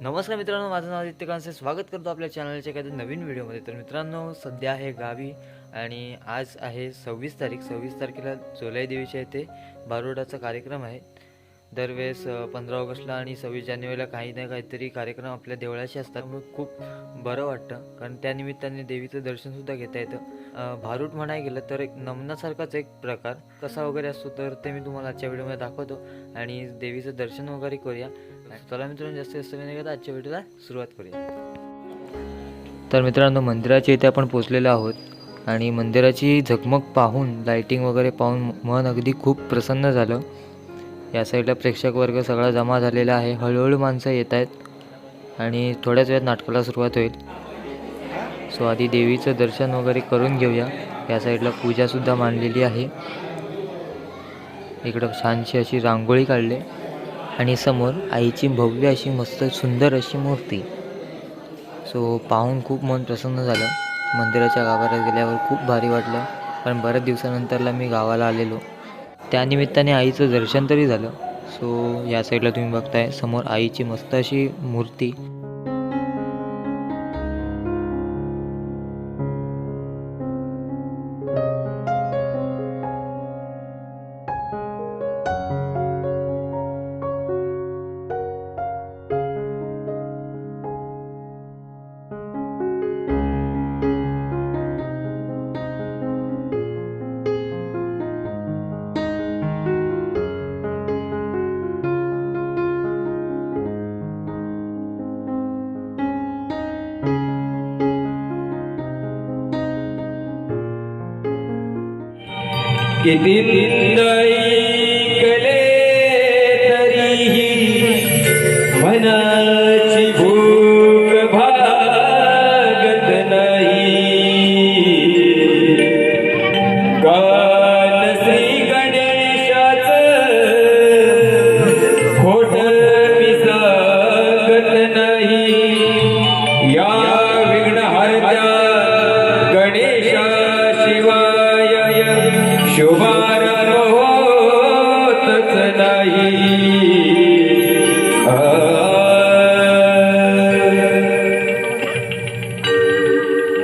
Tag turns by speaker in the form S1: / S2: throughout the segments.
S1: नमस्कार मित्रांनो माझं नाव आदित्य कांसे. स्वागत करतो आपल्या चॅनलच्या एखाद्या नवीन व्हिडिओमध्ये. तर मित्रांनो सध्या आहे गावी आणि आज आहे सव्वीस तारीख. सव्वीस तारखेला जोलाई देवीच्या येथे बारोडाचा कार्यक्रम आहे. दरवेळेस पंधरा ऑगस्टला आणि सव्वीस जानेवारीला काही ना काहीतरी कार्यक्रम आपल्या देवळाशी असतात. मग खूप बरं वाटतं. कारण त्यानिमित्ताने देवीचं दर्शनसुद्धा घेता येतं. अं, भारूड म्हणाय गेलं तर एक नमनासारखाच एक प्रकार. कसा वगैरे असतो तर ते मी तुम्हाला आजच्या व्हिडिओमध्ये दाखवतो. आणि देवीचं दर्शन वगैरे करूया. चला मित्रांनो जास्त जास्त वेळ नाही करता आजच्या व्हिडिओला सुरुवात करूया. तर मित्रांनो मंदिराच्या इथे आपण पोचलेलो आहोत. आणि मंदिराची झगमग पाहून लाईटिंग वगैरे पाहून मन अगदी खूप प्रसन्न झालं. या साईडला प्रेक्षक वर्ग सगळा जमा झालेला आहे. हळूहळू माणसं येत आहेत आणि थोड्याच वेळात नाटकाला सुरुवात होईल. सो आधी देवीचं दर्शन वगैरे करून घेऊया. या साईडला पूजासुद्धा मांडलेली आहे. इकडं छानशी अशी रांगोळी काढली. आणि समोर आईची भव्य अशी मस्त सुंदर अशी मूर्ती. सो पाहून खूप मन प्रसन्न झालं. मंदिराच्या गावाला गेल्यावर खूप भारी वाटलं. कारण बऱ्याच दिवसानंतरला मी गावाला आलेलो. त्यानिमित्ताने आईचं दर्शन तरी झालं. सो या साईडला तुम्ही बघताय समोर आईची मस्त अशी मूर्ती.
S2: chỉ tin nơi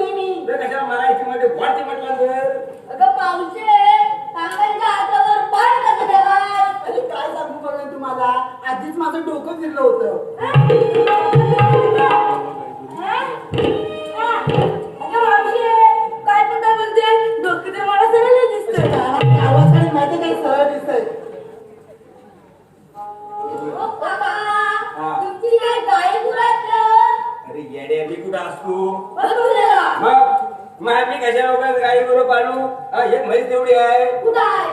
S2: म्हणते मी कशा मराठी मध्ये वाटते म्हटलं तर?
S3: अगं पावशे, काकांच्या हातावर पाय कसं ठेवाल?
S2: अरे काय सांगू बघा तुम्हाला? आधीच माझं डोकं फिरलं होतं.
S3: काय पण काय बोलते? डोकं तर मला सरळ दिसतंय.
S2: आवाज माहिती काही सरळ दिसतंय. येडे मी कुठं असतो? मग मग आम्ही कशा वगैरे गाडी बरोबर पाळू हा, एक म्हैस तेवढी आहे.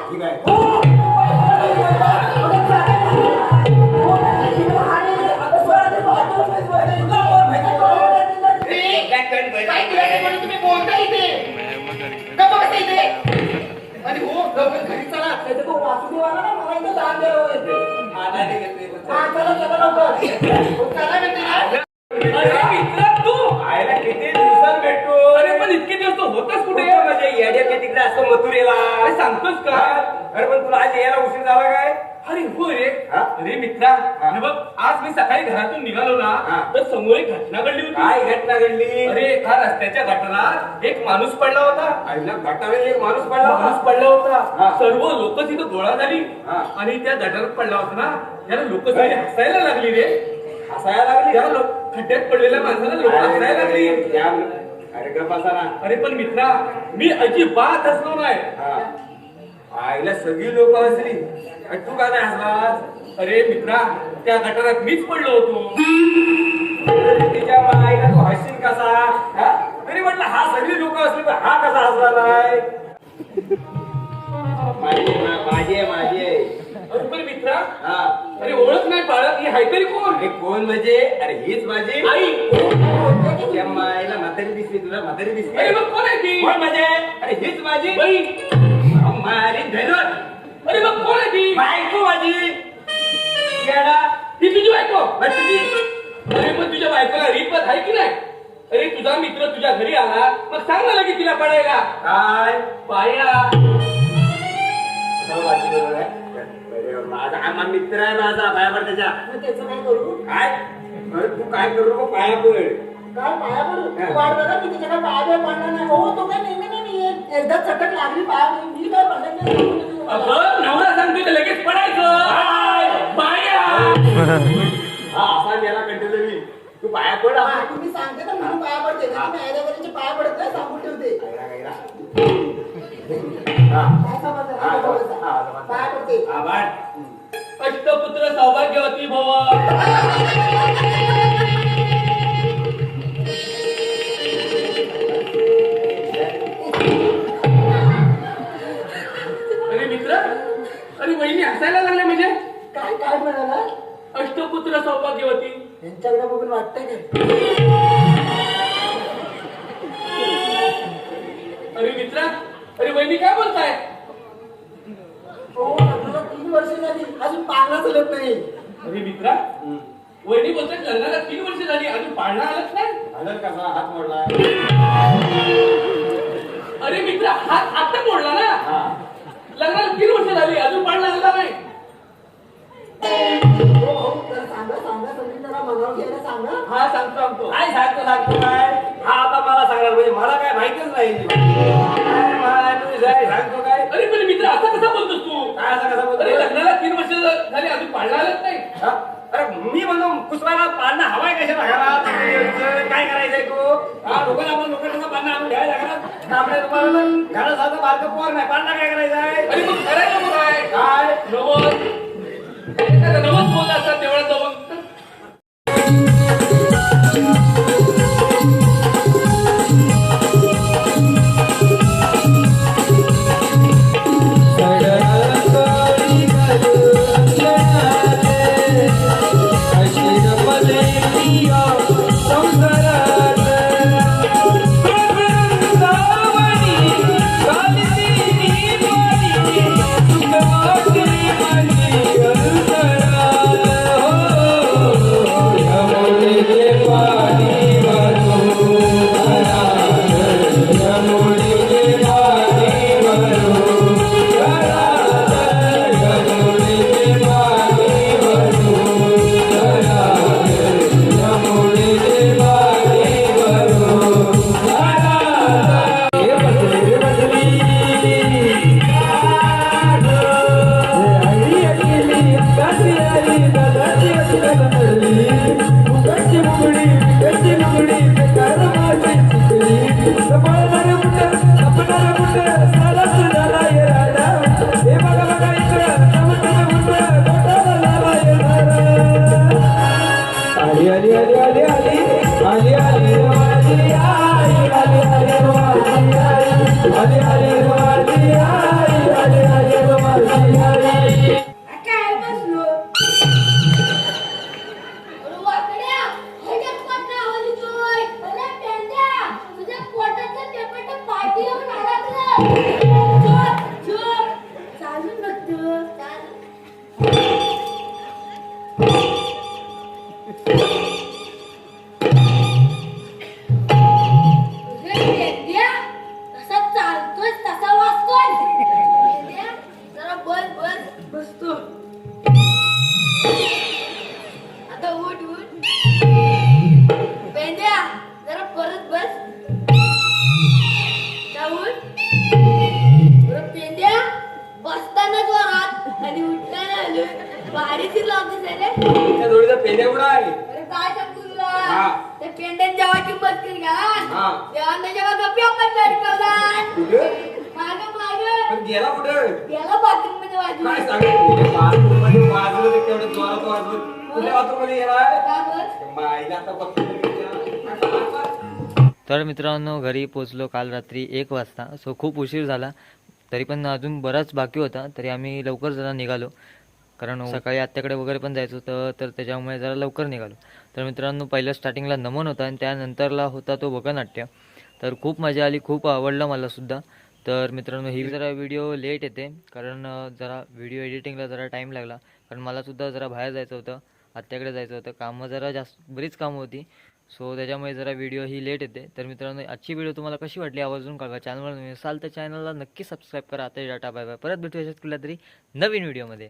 S2: ठीक आहे.
S4: तुम्ही बोलता इथे
S2: असतो मथुरेला सांगतोस का? अरे पण तुला आज यायला उशीर झाला काय? अरे हो रे. अरे मित्रा हे. बघ आज मी सकाळी घरातून निघालो
S4: हा.
S2: ना तर समोर एक घटना घडली होती.
S4: काय घटना घडली?
S2: अरे एका रस्त्याच्या गटारात एक माणूस पडला होता.
S4: आईला गटारे एक माणूस पडला
S2: माणूस
S4: होता.
S2: पडला
S4: हा.
S2: होता सर्व लोक तिथं गोळा झाली.
S4: हा.
S2: आणि त्या गटारात पडला होता ना त्याला लोक सगळी हसायला लागली रे.
S4: हसायला लागली?
S2: त्या लोक खड्ड्यात पडलेल्या माणसाला लोक हसायला लागली.
S4: अरे त्या- अरे ना
S2: पण मित्रा मी अजिबात हसलो नाही.
S4: हा. आईला सगळी लोक हसली. तू का नाही हसलास?
S2: अरे मित्रा त्या गटारात मीच पडलो होतो.
S4: तिच्या आईला तू हसशील कसा? तरी म्हटलं हा सगळी लोक असली तर हा कसा हसला नाही माझी माझी आहे माझी आहे
S2: अरे पण मित्रा
S4: हा
S2: अरे ओळख नाही बाळक ही कोण?
S4: हे कोण म्हणजे? अरे हीच माझी
S2: आई.
S4: त्या माईला म्हातारी दिसली तुला म्हातारी दिसली.
S2: अरे मग कोण आहे ती?
S4: कोण म्हणजे? अरे हीच माझी.
S2: बाई.
S4: मारी धनुर
S2: अरे मग कोण आहे ती?
S4: बायको माझी. येडा.
S2: ती तुझी बायको?
S4: तुझी.
S2: अरे पण तुझ्या बायकोला रिपत आहे की नाही? अरे तुझा मित्र तुझ्या घरी आला मग सांग ना लगेच तिला पडायला.
S4: काय?
S2: पाया.
S4: बरोबर आहे. माझा हा मा- मित्र आहे माझा पायावर त्याच्या
S5: मग त्याचं काय करू
S4: काय अरे तू काय करू नको पाया पड
S5: काय पाया पडू
S4: हा.
S5: वाट बघा मी त्याच्या काय पाया बिया पडणार नाही हो तो काय नेहमी नाही मी एक- एकदा चटक लागली पाया मी काय पडणार नाही.
S2: अगं नवरा सांगतोय तर लगेच पडायचं पाया
S4: हा असा गेला कंटिन्यू मी तू पाया पड
S5: हा. तुम्ही सांगते ना म्हणून पाया पडते नाही मी आयदेवरीचे पाया पडत नाही सांगून ठेवते.
S4: हा.
S5: काय?
S4: हा,
S5: काय
S4: हा,
S5: समजलं? पाया पडते
S4: हा,
S2: अष्टपुत्र सौभाग्यवती भव अरे मित्र अरे वहिनी हसायला लागल्या म्हणजे
S5: काय काय म्हणाला
S2: अष्टपुत्र सौभाग्यवती
S5: यांच्याकडे बघून वाटतंय का
S2: अरे मित्रा अरे वहिनी काय बोलताय
S5: हो लग्नाला तीन वर्ष झाली. अजून पाळणा चलत नाही.
S2: अरे मित्रा वहिनी बोलतात लग्नाला तीन वर्ष झाली अजून पाळणा आलंच नाही?
S4: झालं कसा हात मोडला.
S2: अरे मित्रा हात आता मोडला ना?
S4: हा.
S2: लग्नाला तीन वर्ष झाली अजून पाळणा आला नाही?
S5: हो हो तर सांगा सांगा तुम्ही जरा मनावर घ्यायला सांगा.
S2: हा सांगतो सांगतो.
S4: काय सांगतो सांगतो काय? हा आता मला सांगणार म्हणजे मला काय माहितीच नाही. काय मला तू जाय सांगतो
S2: अरे पण मित्र असं कसं बोलतोस तू?
S4: काय असं कसं बोलतो?
S2: अरे लग्नाला तीन वर्ष झाली अजून पाळणा आलंच नाही.
S4: हा? अरे मी म्हणतो पुष्पाला पाळणं हवाय कशाला? घरात काय करायचंय तू? हा लोकांना आपण लोकांना पाळणं आणून घ्यायला लागला आपल्या तुम्हाला घरात साधं बारकं पोर नाही पाळणं काय करायचंय?
S2: अरे मग करायला मग काय?
S4: काय?
S2: नवस. नवस बोलला असता तेवढा जाऊन
S3: भारीची लॉगिस आहे
S4: त्या जोडीचा कुठं आहे?
S3: अरे काय सांगू तुला
S4: हा.
S3: ते पेंडेन जेव्हा किंमत केली का?
S4: हा.
S3: तेव्हा त्याच्या गप्पी आपण लटकवला
S4: कुठं?
S3: माग माग.
S4: पण गेला कुठं?
S3: गेला बाथरूममध्ये वाजून
S4: काय सांगू? बाथरूममध्ये? वाजलं ते तेवढं जोरात वाजलं कुठल्या बाथरूममध्ये गेलाय?
S3: का बरं?
S4: माईला आता बघतो.
S1: तर मित्रांनो घरी पोचलो काल रात्री एक वाजता. सो खूप उशीर झाला. तरी पण अजून बराच बाकी होता तरी आम्ही लवकर जरा निघालो. कारण सकाळी आत्याकडे वगैरे पण जायचं होतं तर त्याच्यामुळे जरा लवकर निघालो. तर मित्रांनो पहिलं स्टार्टिंगला नमन होता आणि त्यानंतरला होता तो भगनाट्य तर खूप मजा आली खूप आवडलं मला सुद्धा. तर मित्रांनो ही जरा व्हिडिओ लेट येते कारण जरा व्हिडिओ एडिटिंगला जरा टाईम लागला. कारण मला सुद्धा जरा बाहेर जायचं होतं आत्याकडे जायचं होतं. कामं जरा जास्त बरीच कामं होती. सो त्याच्यामुळे जरा व्हिडिओ ही लेट येते. तर मित्रांनो आजची व्हिडिओ तुम्हाला कशी वाटली आवर्जून कळवा. चॅनलवर नवीन असाल तर चॅनलला नक्की सबस्क्राईब करा. आता डाटा बाय बाय परत भेटू याच्यात कुठल्या तरी नवीन व्हिडिओमध्ये